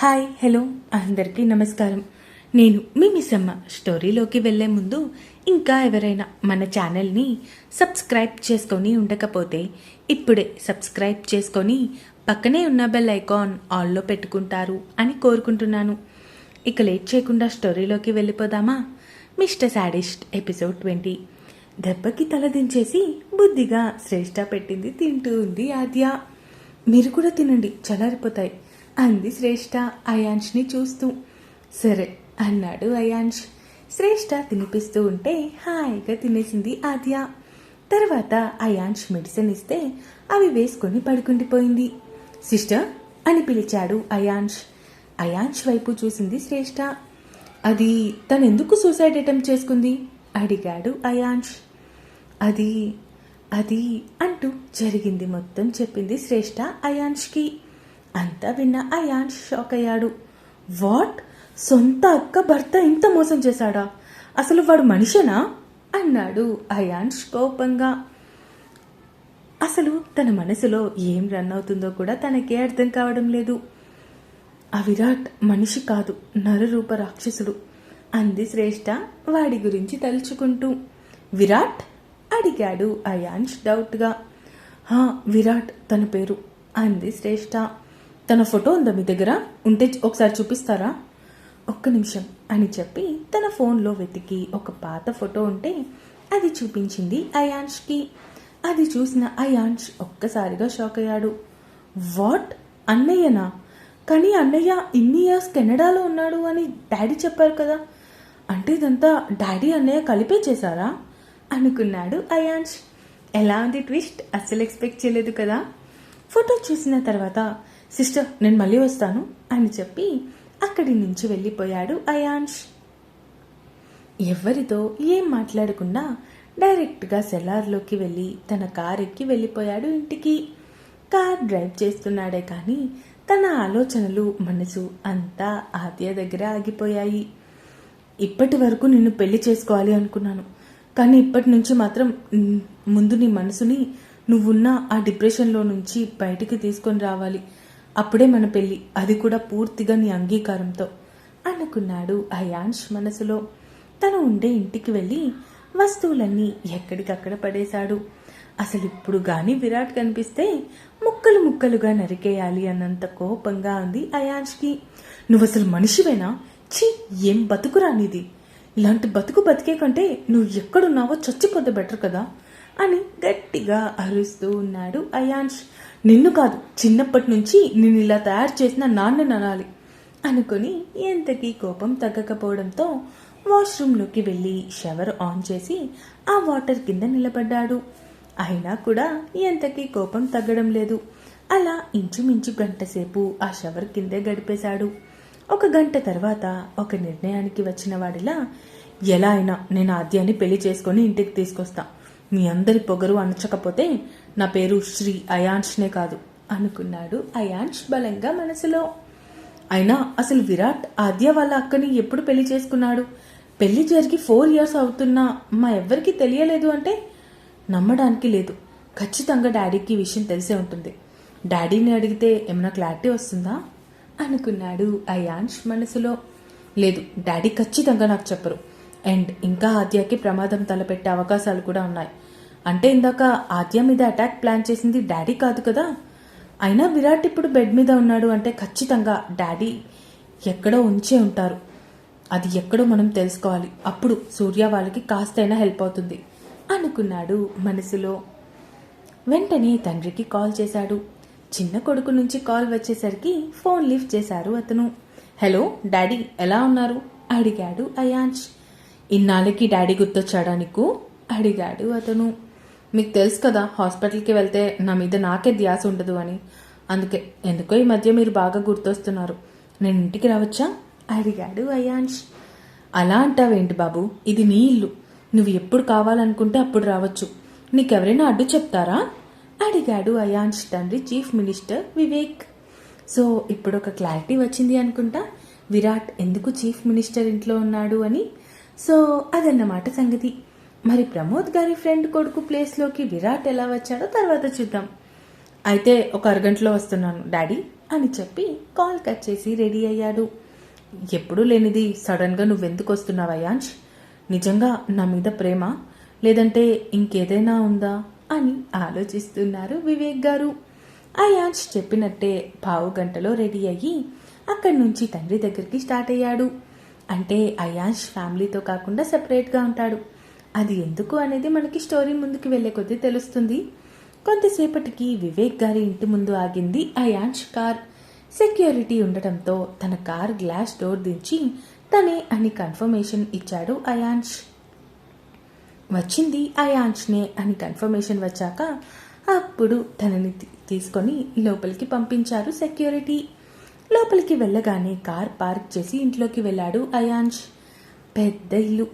Hi hello అందరికీ నమస్కారం. నేను మీ మిస్సమ్మ. స్టోరీలోకి వెళ్ళే ముందు ఇంకా ఎవరైనా మన ఛానల్ని సబ్స్క్రైబ్ చేసుకొని ఉండకపోతే ఇప్పుడే సబ్స్క్రైబ్ చేసుకొని పక్కనే ఉన్న బెల్ ఐకాన్ ఆల్లో పెట్టుకుంటారు అని కోరుకుంటున్నాను. ఇక లేట్ చేయకుండా స్టోరీలోకి వెళ్ళిపోదామా? Mister sadist episode twenty. దెబ్బకి తలదించేసి బుద్ధిగా శ్రేష్ట పెట్టింది తింటూ ఉంది ఆద్య. మీరు కూడా తినండి చలారిపోతాయి అంది శ్రేష్ఠ అయాంష్ని చూస్తూ. సరే అన్నాడు అయాంష్. శ్రేష్ఠ తినిపిస్తూ ఉంటే హాయిగా తినేసింది ఆద్య. తర్వాత అయాంష్ మెడిసిన్ ఇస్తే అవి వేసుకొని పడుకుండిపోయింది. సిస్టర్ అని పిలిచాడు అయాంష్. అయాంష్ వైపు చూసింది శ్రేష్ఠ అది తనెందుకు సూసైడ్ అటెంప్ట్ చేసుకుంది? అడిగాడు అయాంష్. అది అది అంటూ జరిగింది మొత్తం చెప్పింది శ్రేష్ఠ అయాన్ష్కి అంతా విన్న అయాన్ షాక్ అయ్యాడు. వాట్? సొంత అక్క భర్త ఇంత మోసం చేశాడా? అసలు వాడు మనిషేనా? అన్నాడు అయాన్ష్ కోపంగా. అసలు తన మనసులో ఏం రన్ అవుతుందో కూడా తనకే అర్థం కావడం లేదు. ఆ విరాట్ మనిషి కాదు నరరూప రాక్షసుడు అంది శ్రేష్ట వాడి గురించి తలుచుకుంటూ. విరాట్? అడిగాడు అయాన్ష్ డౌట్గా. హా విరాట్ తన పేరు అంది శ్రేష్ట. తన ఫోటో ఉందా మీ దగ్గర? ఉంటే ఒకసారి చూపిస్తారా? ఒక్క నిమిషం అని చెప్పి తన ఫోన్లో వెతికి ఒక పాత ఫోటో ఉంటే అది చూపించింది అయాన్ష్కి అది చూసిన అయాన్ష్ ఒక్కసారిగా షాక్ అయ్యాడు. వాట్? అన్నయ్యనా? కానీ అన్నయ్య ఇన్ని ఇయర్స్ కెనడాలో ఉన్నాడు అని డాడీ చెప్పారు కదా. అంటే ఇదంతా డాడీ అన్నయ్య కలిపే చేశారా? అనుకున్నాడు అయాన్ష్ ఎలా ఉంది ట్విస్ట్? అస్సలు ఎక్స్పెక్ట్ చేయలేదు కదా. ఫోటో చూసిన తర్వాత సిస్టర్ నేను మళ్ళీ వస్తాను అని చెప్పి అక్కడి నుంచి వెళ్ళిపోయాడు అయాన్ష్ ఎవరితో ఏం మాట్లాడకుండా డైరెక్ట్గా సెలార్లోకి వెళ్ళి తన కార్ ఎక్కి వెళ్ళిపోయాడు ఇంటికి. కార్ డ్రైవ్ చేస్తున్నాడే కానీ తన ఆలోచనలు మనసు అంతా ఆద్య దగ్గర ఆగిపోయాయి. ఇప్పటి వరకు నిన్ను పెళ్ళి చేసుకోవాలి అనుకున్నాను కానీ ఇప్పటి నుంచి మాత్రం ముందు నీ మనసుని నువ్వున్న ఆ డిప్రెషన్లో నుంచి బయటికి తీసుకొని రావాలి. అప్పుడే మన పెళ్ళి. అది కూడా పూర్తిగా నీ అంగీకారంతో. అనుకున్నాడు అయాన్ష్ మనసులో. తను ఉండే ఇంటికి వెళ్ళి వస్తువులన్నీ ఎక్కడికక్కడ పడేశాడు. అసలు ఇప్పుడు కానీ విరాట్ కనిపిస్తే ముక్కలు ముక్కలుగా నరికేయాలి అన్నంత కోపంగా ఉంది అయాన్ష్కి నువ్వు అసలు మనిషివేనా? ఛీ ఏం బతుకురానిది ఇలాంటి బతుకు బతికే కంటే నువ్వు ఎక్కడున్నావో చచ్చిపోతే బెటర్ కదా? అని గట్టిగా అరుస్తూ ఉన్నాడు అయాన్ష్ నిన్ను కాదు చిన్నప్పటి నుంచి నేను ఇలా తయారు చేసిన నాన్న అనాలి. అనుకుని ఎంతకీ కోపం తగ్గకపోవడంతో వాష్రూమ్లోకి వెళ్ళి షవర్ ఆన్ చేసి ఆ వాటర్ కింద నిలబడ్డాడు. అయినా కూడా ఎంతకీ కోపం తగ్గడం లేదు. అలా ఇంచుమించు గంట సేపు ఆ షవర్ కిందే గడిపేశాడు. ఒక గంట తర్వాత ఒక నిర్ణయానికి వచ్చిన వాడిలా ఎలా అయినా నేను ఆద్యాన్ని పెళ్ళి చేసుకొని ఇంటికి తీసుకొస్తా. మీ అందరి పొగరు అణచకపోతే నా పేరు శ్రీ అయాన్ష్నే కాదు అనుకున్నాడు అయాన్ష్ బలంగా మనసులో. అయినా అసలు విరాట్ ఆద్య వాళ్ళ అక్కని ఎప్పుడు పెళ్ళి చేసుకున్నాడు? పెళ్ళి జరిగి ఫోర్ ఇయర్స్ అవుతున్నా మా ఎవ్వరికి తెలియలేదు అంటే నమ్మడానికి లేదు. ఖచ్చితంగా డాడీకి ఈ విషయం తెలిసే ఉంటుంది. డాడీని అడిగితే ఏమైనా క్లారిటీ వస్తుందా? అనుకున్నాడు అయాన్ష్ మనసులో. లేదు డాడీ ఖచ్చితంగా నాకు చెప్పరు. అండ్ ఇంకా ఆద్యకి ప్రమాదం తలపెట్టే అవకాశాలు కూడా ఉన్నాయి. అంటే ఇందాక ఆద్య మీద అటాక్ ప్లాన్ చేసింది డాడీ కాదు కదా? అయినా విరాట్ ఇప్పుడు బెడ్ మీద ఉన్నాడు అంటే ఖచ్చితంగా డాడీ ఎక్కడో ఉంచే ఉంటారు. అది ఎక్కడో మనం తెలుసుకోవాలి. అప్పుడు సూర్య వాళ్ళకి కాస్తైనా హెల్ప్ అవుతుంది. అనుకున్నాడు మనసులో. వెంటనే తండ్రికి కాల్ చేశాడు. చిన్న కొడుకు నుంచి కాల్ వచ్చేసరికి ఫోన్ లిఫ్ట్ చేశారు అతను. హలో డాడీ ఎలా ఉన్నారు? అడిగాడు అయాన్ష్ ఇన్నాళ్ళకి డాడీ గుర్తొచ్చాడా నీకు? అడిగాడు అతను. మీకు తెలుసు కదా హాస్పిటల్కి వెళ్తే నా మీద నాకే ధ్యాస ఉండదు అని. అందుకే ఎందుకో ఈ మధ్య మీరు బాగా గుర్తొస్తున్నారు. నేను ఇంటికి రావచ్చా? అడిగాడు అయాన్ష్ అలా అంటావేంటి బాబు? ఇది నీ ఇల్లు. నువ్వు ఎప్పుడు కావాలనుకుంటే అప్పుడు రావచ్చు. నీకెవరైనా అడ్డు చెప్తారా? అడిగాడు అయాన్ష్ తండ్రి చీఫ్ మినిస్టర్ వివేక్. సో ఇప్పుడు ఒక క్లారిటీ వచ్చింది అనుకుంటా? విరాట్ ఎందుకు చీఫ్ మినిస్టర్ ఇంట్లో ఉన్నాడు అని? సో అదన్నమాట సంగతి. మరి ప్రమోద్ గారి ఫ్రెండ్ కొడుకు ప్లేస్లోకి విరాట్ ఎలా వచ్చాడో తర్వాత చూద్దాం. అయితే ఒక అరగంటలో వస్తున్నాను డాడీ అని చెప్పి కాల్ కట్ చేసి రెడీ అయ్యాడు. ఎప్పుడూ లేనిది సడన్గా నువ్వెందుకు వస్తున్నావు అయాంష్? నిజంగా నా మీద ప్రేమ? లేదంటే ఇంకేదైనా ఉందా? అని ఆలోచిస్తున్నారు వివేక్ గారు. అయాంష్ చెప్పినట్టే పావు గంటలో రెడీ అయ్యి అక్కడి నుంచి తండ్రి దగ్గరికి స్టార్ట్ అయ్యాడు. అంటే అయాంష్ ఫ్యామిలీతో కాకుండా సెపరేట్గా ఉంటాడు. అది ఎందుకు అనేది మనకి స్టోరీ ముందుకు వెళ్ళే కొద్దీ తెలుస్తుంది. కొంతసేపటికి వివేక్ గారి ఇంటి ముందు ఆగింది అయాన్ష్ కార్. సెక్యూరిటీ ఉండటంతో తన కార్ గ్లాస్ డోర్ దించి తనే అని కన్ఫర్మేషన్ ఇచ్చాడు అయాన్ష్ వచ్చింది అయాన్ష్నే అని కన్ఫర్మేషన్ వచ్చాక అప్పుడు తనని తీసుకొని లోపలికి పంపించారు సెక్యూరిటీ. లోపలికి వెళ్ళగానే కార్ పార్క్ చేసి ఇంట్లోకి వెళ్ళాడు అయాన్ష్ పెద్ద ఇల్లు.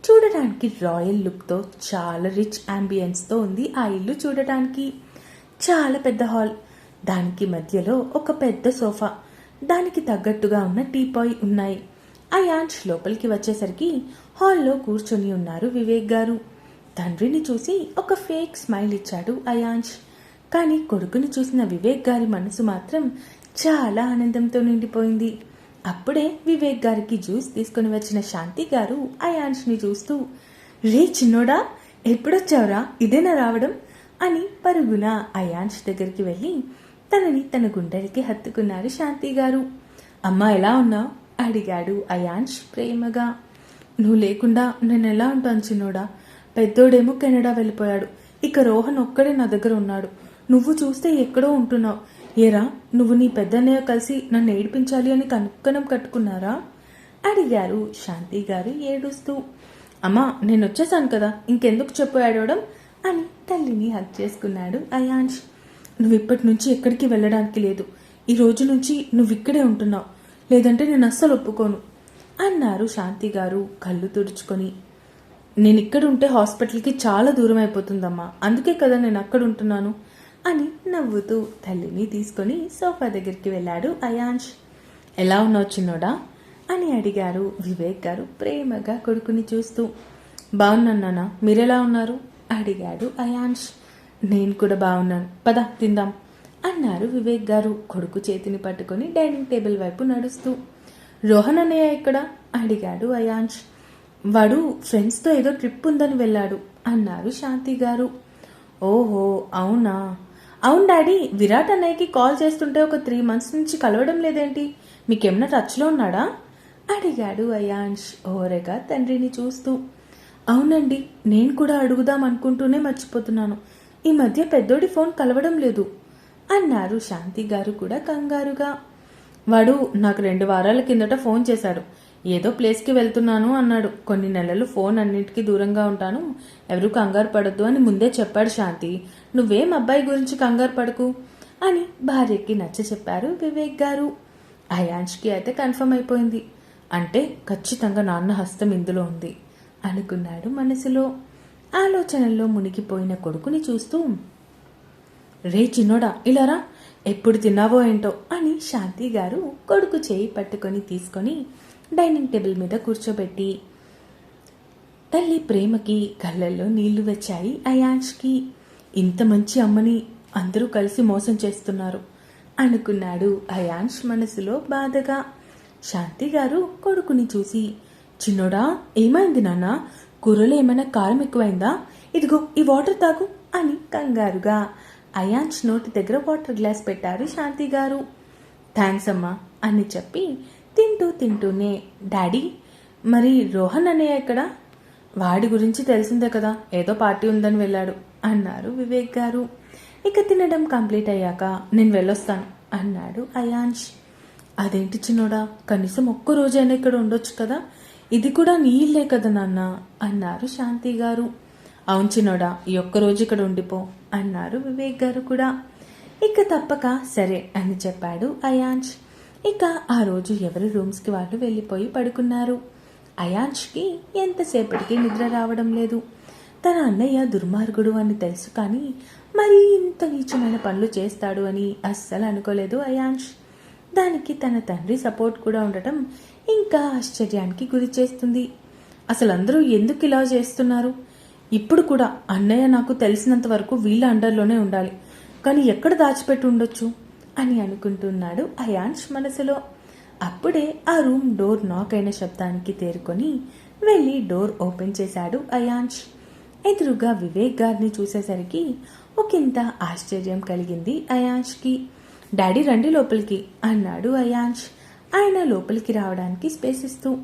చూడటానికి రాయల్ లుక్తో చాలా రిచ్ అంబియన్స్తో ఉంది ఆ ఇల్లు చూడటానికి. చాలా పెద్ద హాల్. దానికి మధ్యలో ఒక పెద్ద సోఫా. దానికి తగ్గట్టుగా ఉన్న టీపాయ్ ఉన్నాయి. అయాంష్ లోపలికి వచ్చేసరికి హాల్లో కూర్చొని ఉన్నారు వివేక్ గారు. తండ్రిని చూసి ఒక ఫేక్ స్మైల్ ఇచ్చాడు అయాంష్ కానీ కొడుకుని చూసిన వివేక్ గారి మనసు మాత్రం చాలా ఆనందంతో నిండిపోయింది. అప్పుడే వివేక్ గారికి జ్యూస్ తీసుకుని వచ్చిన శాంతి గారు అయాంష్ని చూస్తూ రే చిన్నోడా ఎప్పుడొచ్చావురా? ఇదేనా రావడం? అని పరుగున అయాంష్ దగ్గరికి వెళ్ళి తనని తన గుండెలకి హత్తుకున్నారు శాంతి గారు. అమ్మ ఎలా ఉన్నావు? అడిగాడు అయాంష్ ప్రేమగా. నువ్వు లేకుండా నేను ఎలా ఉంటాను చిన్నోడా? పెద్దోడేమో కెనడా వెళ్ళిపోయాడు. ఇక రోహన్ ఒక్కడే నా దగ్గర ఉన్నాడు. నువ్వు చూస్తే ఎక్కడో ఉంటున్నావు. ఏరా నువ్వు నీ పెద్దన్నయ్య కలిసి నన్ను ఏడిపించాలి అని కనుక్కనం కట్టుకున్నారా? అడిగారు శాంతి గారు ఏడుస్తూ. అమ్మా నేను వచ్చేసాను కదా ఇంకెందుకు చెప్పు ఏడవడం అని తల్లిని హక్ చేసుకున్నాడు అయాంష్. నువ్వు ఇప్పటి నుంచి ఎక్కడికి వెళ్ళడానికి లేదు ఈ రోజు నుంచి నువ్వు ఇక్కడే ఉంటున్నావు లేదంటే నేను అస్సలు ఒప్పుకోను అన్నారు శాంతి గారు కళ్ళు తుడుచుకొని. నేను ఇక్కడ ఉంటే హాస్పిటల్కి చాలా దూరం అయిపోతుందమ్మా అందుకే కదా నేను అక్కడ ఉంటున్నాను అని నవ్వుతూ తల్లిని తీసుకొని సోఫా దగ్గరికి వెళ్ళాడు అయాంష్. ఎలా ఉన్నావు చిన్నోడా? అని అడిగారు వివేక్ గారు ప్రేమగా కొడుకుని చూస్తూ. బాగున్నాను నాన్న. మీరెలా ఉన్నారు? అడిగాడు అయాంష్. నేను కూడా బాగున్నాను. పద తిందాం. అన్నారు వివేక్ గారు కొడుకు చేతిని పట్టుకొని డైనింగ్ టేబుల్ వైపు నడుస్తూ. రోహన్ అన్నయ్య ఇక్కడ అడిగాడు అయాంష్. వాడు ఫ్రెండ్స్తో ఏదో ట్రిప్ ఉందని వెళ్ళాడు అన్నారు శాంతి గారు. ఓహో అవునా? అవును డాడీ విరాట్ అన్నయ్యకి కాల్ చేస్తుంటే ఒక త్రీ మంత్స్ నుంచి కలవడం లేదేంటి? మీకేమన్నా టచ్లో ఉన్నాడా? అడిగాడు అయాంష్ ఓరగా తండ్రిని చూస్తూ. అవునండి నేను కూడా అడుగుదాం అనుకుంటూనే మర్చిపోతున్నాను. ఈ మధ్య పెద్దోడి ఫోన్ కలవడం లేదు అన్నారు శాంతి గారు కూడా కంగారుగా. వాడు నాకు రెండు వారాల కిందట ఫోన్ చేశాడు. ఏదో ప్లేస్కి వెళ్తున్నాను అన్నాడు. కొన్ని నెలలు ఫోన్ అన్నిటికీ దూరంగా ఉంటాను. ఎవరు కంగారు పడద్దు అని ముందే చెప్పాడు శాంతి. నువ్వేం అబ్బాయి గురించి కంగారు పడకు అని భార్యకి నచ్చ చెప్పారు వివేక్ గారు. అయాంష్కి అయితే కన్ఫర్మ్ అయిపోయింది. అంటే ఖచ్చితంగా నాన్న హస్తం ఇందులో ఉంది అనుకున్నాడు మనసులో. ఆలోచనల్లో మునిగిపోయిన కొడుకుని చూస్తూ రే చిన్నోడా ఇలారా ఎప్పుడు తిన్నావో ఏంటో? అని శాంతి గారు కొడుకు చేయి పట్టుకొని తీసుకొని డైనింగ్ టేబుల్ మీద కూర్చోబెట్టి తల్లి ప్రేమకి కళ్ళల్లో నీళ్ళు వచ్చాయి అయాంష్కి ఇంత మంచి అమ్మని అందరూ కలిసి మోసం చేస్తున్నారు అనుకున్నాడు అయాంష్ మనసులో బాధగా. శాంతి గారు కొడుకుని చూసి చిన్నోడా ఏమైంది నాన్న? కూరలో ఏమైనా కారం ఎక్కువైందా? ఇదిగో ఈ వాటర్ తాగు అని కంగారుగా అయాంష్ నోటి దగ్గర వాటర్ గ్లాస్ పెట్టారు శాంతి గారు. థ్యాంక్స్ అమ్మా అని చెప్పి తింటూ తింటూనే డాడీ మరి రోహన్ అన్నయ్య ఎక్కడ? వాడి గురించి తెలిసిందే కదా ఏదో పార్టీ ఉందని వెళ్ళాడు అన్నారు వివేక్ గారు. ఇక తినడం కంప్లీట్ అయ్యాక నేను వెళ్ళొస్తాను అన్నాడు అయాన్ష్ అదేంటి చిన్నోడా కనీసం ఒక్క రోజైనా ఇక్కడ ఉండొచ్చు కదా ఇది కూడా నీ ఇల్లే కదా నాన్న అన్నారు శాంతి గారు. అవును చిన్నోడా ఈ ఒక్క రోజు ఇక్కడ ఉండిపో అన్నారు వివేక్ గారు కూడా. ఇక తప్పక సరే అని చెప్పాడు అయాన్ష్ ఇక ఆ రోజు ఎవరి రూమ్స్కి వాళ్ళు వెళ్ళిపోయి పడుకున్నారు. అయాంష్కి ఎంతసేపటికి నిద్ర రావడం లేదు. తన అన్నయ్య దుర్మార్గుడు అని తెలుసు కానీ మరి ఇంత నీచమైన పనులు చేస్తాడు అని అస్సలు అనుకోలేదు అయాంష్. దానికి తన తండ్రి సపోర్ట్ కూడా ఉండటం ఇంకా ఆశ్చర్యానికి గురి చేస్తుంది. అసలు అందరూ ఎందుకు ఇలా చేస్తున్నారు? ఇప్పుడు కూడా అన్నయ్య నాకు తెలిసినంత వరకు వీళ్ళ అండర్లోనే ఉండాలి. కానీ ఎక్కడ దాచిపెట్టి ఉండొచ్చు? అని అనుకుంటున్నాడు అయాన్ష్ మనసులో. అప్పుడే ఆ రూమ్ డోర్ నాక్ అయిన శబ్దానికి తేరుకొని వెళ్ళి డోర్ ఓపెన్ చేశాడు అయాన్ష్ ఎదురుగా వివేక్ గారిని చూసేసరికి ఒకంత ఆశ్చర్యం కలిగింది అయాన్ష్కి డాడీ రండి లోపలికి అన్నాడు అయాన్ష్ ఆయన లోపలికి రావడానికి స్పేస్ ఇస్తూ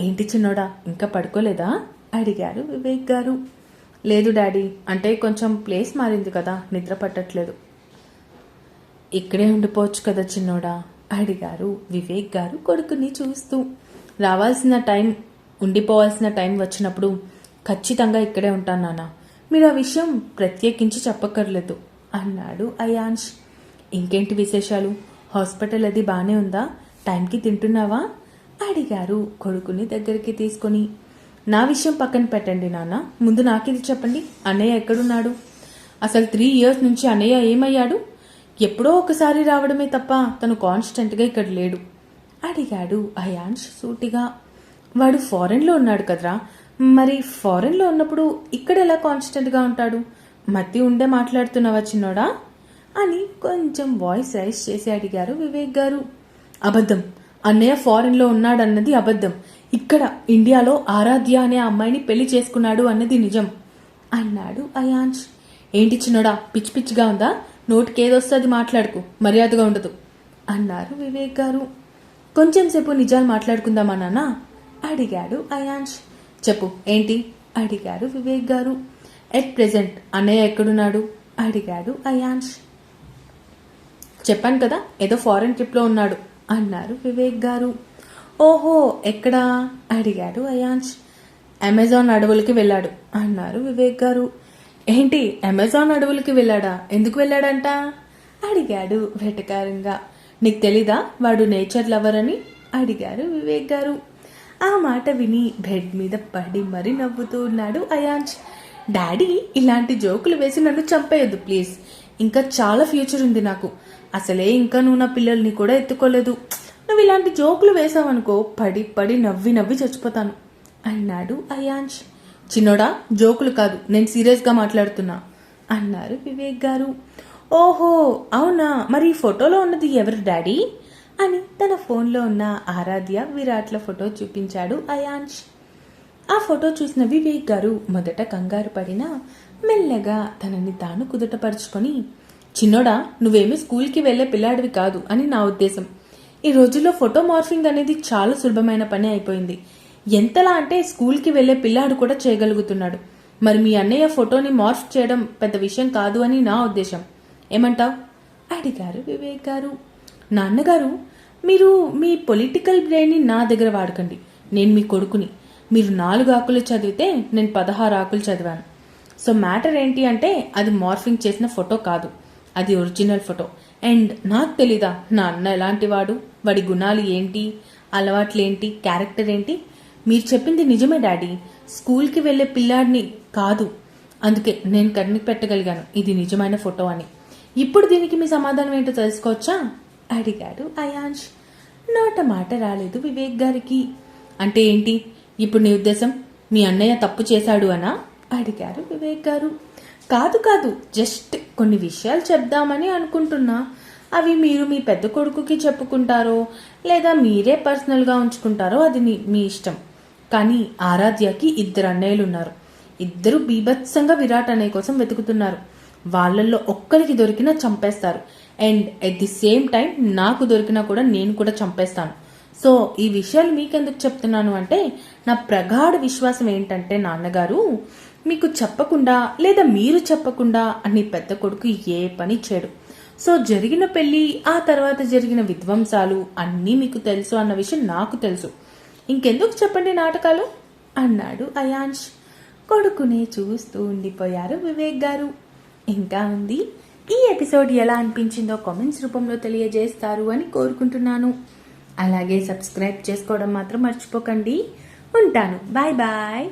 ఏంటి చిన్నోడా ఇంకా పడుకోలేదా? అడిగారు వివేక్ గారు. లేదు డాడీ అంటే కొంచెం ప్లేస్ మారింది కదా నిద్ర పట్టట్లేదు. ఇక్కడే ఉండిపోవచ్చు కదా చిన్నోడా? అడిగారు వివేక్ గారు కొడుకుని చూస్తూ. రావాల్సిన టైం ఉండిపోవాల్సిన టైం వచ్చినప్పుడు ఖచ్చితంగా ఇక్కడే ఉంటాను నాన్న. మీరు ఆ విషయం ప్రత్యేకించి చెప్పక్కర్లేదు అన్నాడు అయాన్ష్ ఇంకేంటి విశేషాలు? హాస్పిటల్ అది బాగానే ఉందా? టైంకి తింటున్నావా? అడిగారు కొడుకుని దగ్గరికి తీసుకొని. నా విషయం పక్కన పెట్టండి నాన్న. ముందు నాకిది చెప్పండి. అన్నయ్య ఎక్కడున్నాడు? అసలు త్రీ ఇయర్స్ నుంచి అన్నయ్య ఏమయ్యాడు? ఎప్పుడో ఒకసారి రావడమే తప్ప తను కాన్స్టెంట్గా ఇక్కడ లేడు. అడిగాడు అయాన్ష్ సూటిగా. వాడు ఫారెన్లో ఉన్నాడు కదరా. మరి ఫారెన్లో ఉన్నప్పుడు ఇక్కడ ఎలా కాన్స్టెంట్గా ఉంటాడు? మతి ఉండే మాట్లాడుతున్నావా చిన్నోడా? అని కొంచెం వాయిస్ రైస్ చేసి అడిగారు వివేక్ గారు. అబద్ధం. అన్నయ్య ఫారెన్లో ఉన్నాడన్నది అబద్ధం. ఇక్కడ ఇండియాలో ఆరాధ్య అనే అమ్మాయిని పెళ్ళి చేసుకున్నాడు అన్నది నిజం అన్నాడు అయాన్ష్ ఏంటి చిన్నోడా? పిచ్చి పిచ్చిగా ఉందా? నోటికి ఏదొస్తుంది మాట్లాడుకు మర్యాదగా ఉండదు. అన్నారు వివేక్ గారు. కొంచెం సేపు నిజాలు మాట్లాడుకుందామా నాన్న? అడిగాడు అయాన్ష్ చెప్పు ఏంటి? అడిగారు వివేక్ గారు. ఎట్ ప్రెజెంట్ అన్నయ్య ఎక్కడున్నాడు? అడిగాడు అయాన్ష్ చెప్పాను కదా ఏదో ఫారెన్ ట్రిప్లో ఉన్నాడు అన్నారు వివేక్ గారు. ఓహో ఎక్కడా? అడిగాడు అయాన్ష్ అమెజాన్ అడవులకి వెళ్ళాడు అన్నారు వివేక్ గారు. ఏంటి అమెజాన్ అడవులకి వెళ్ళాడా? ఎందుకు వెళ్ళాడంట? అడిగాడు వెటకారంగా. నీకు తెలీదా? వాడు నేచర్ లవర్ అని? అడిగారు వివేక్ గారు. ఆ మాట విని బెడ్ మీద పడి మరీ నవ్వుతూ ఉన్నాడు అయాన్ష్ డాడీ ఇలాంటి జోకులు వేసి నన్ను చంపేయద్దు ప్లీజ్. ఇంకా చాలా ఫ్యూచర్ ఉంది నాకు. అసలే ఇంకా నువ్వు నా పిల్లల్ని కూడా ఎత్తుకోలేదు. నువ్వు ఇలాంటి జోకులు వేసావనుకో పడి పడి నవ్వి నవ్వి చచ్చిపోతాను అన్నాడు అయాన్ష్ చిన్నోడా జోకులు కాదు నేను సీరియస్గా మాట్లాడుతున్నా అన్నారు వివేక్ గారు. ఓహో అవునా? మరి ఈ ఫోటోలో ఉన్నది ఎవరు డాడీ? అని తన ఫోన్లో ఉన్న ఆరాధ్య విరాట్ల ఫోటో చూపించాడు అయాన్ష్ ఆ ఫోటో చూసిన వివేక్ గారు మొదట కంగారు పడినా మెల్లగా తనని తాను కుదుటపరుచుకొని చిన్నోడా నువ్వేమీ స్కూల్కి వెళ్ళే పిల్లాడివి కాదు అని నా ఉద్దేశం. ఈ రోజుల్లో ఫోటో మార్ఫింగ్ అనేది చాలా సులభమైన పని అయిపోయింది. ఎంతలా అంటే స్కూల్కి వెళ్ళే పిల్లాడు కూడా చేయగలుగుతున్నాడు. మరి మీ అన్నయ్య ఫోటోని మార్ఫ్ చేయడం పెద్ద విషయం కాదు అని నా ఉద్దేశం. ఏమంటావ్? అడిగారు వివేక్ గారు. నాన్నగారు మీరు మీ పొలిటికల్ బ్రెయిన్ని నా దగ్గర వాడకండి. నేను మీ కొడుకుని. మీరు నాలుగు ఆకులు చదివితే నేను పదహారు ఆకులు చదివాను. సో మ్యాటర్ ఏంటి అంటే అది మార్ఫింగ్ చేసిన ఫోటో కాదు. అది ఒరిజినల్ ఫోటో. అండ్ నాకు తెలీదా నా అన్న ఎలాంటి వాడు? వాడి గుణాలు ఏంటి? అలవాట్లు ఏంటి క్యారెక్టర్ ఏంటి? మీరు చెప్పింది నిజమే డాడీ. స్కూల్కి వెళ్ళే పిల్లాడిని కాదు. అందుకే నేను కన్ని పెట్టగలిగాను. ఇది నిజమైన ఫోటో అని. ఇప్పుడు దీనికి మీ సమాధానం ఏంటో తెలుసుకోవచ్చా? అడిగాడు అయాన్ష్ నోట మాట రాలేదు వివేక్ గారికి. అంటే ఏంటి? ఇప్పుడు నీ ఉద్దేశం మీ అన్నయ్య తప్పు చేశాడు అనా? అడిగారు వివేక్ గారు. కాదు కాదు జస్ట్ కొన్ని విషయాలు చెప్దామని అనుకుంటున్నా. అవి మీరు మీ పెద్ద కొడుకుకి చెప్పుకుంటారో లేదా మీరే పర్సనల్గా ఉంచుకుంటారో అది మీ ఇష్టం. కానీ ఆరాధ్యకి ఇద్దరు అన్నయ్యలు ఉన్నారు ఇద్దరు బీభత్సంగా విరాట్ అన్నయ్య కోసం వెతుకుతున్నారు. వాళ్ళల్లో ఒక్కరికి దొరికినా చంపేస్తారు. And at the same time నాకు దొరికినా కూడా నేను కూడా చంపేస్తాను. సో ఈ విషయాలు మీకెందుకు చెప్తున్నాను అంటే నా ప్రగాఢ విశ్వాసం ఏంటంటే నాన్నగారు మీకు చెప్పకుండా లేదా మీరు చెప్పకుండా అని పెద్ద కొడుకు ఏ పని చేయడు. సో జరిగిన పెళ్ళి ఆ తర్వాత జరిగిన విధ్వంసాలు అన్నీ మీకు తెలుసు అన్న విషయం నాకు తెలుసు. ఇంకెందుకు చెప్పండి నాటకాలు? అన్నాడు అయాన్ష్ కొడుకునే చూస్తూ ఉండిపోయారు వివేక్ గారు. ఇంకా ఉంది. ఈ ఎపిసోడ్ ఎలా అనిపించిందో కామెంట్స్ రూపంలో తెలియజేస్తారు అని కోరుకుంటున్నాను. అలాగే సబ్స్క్రైబ్ చేసుకోవడం మాత్రం మర్చిపోకండి. ఉంటాను. Bye bye.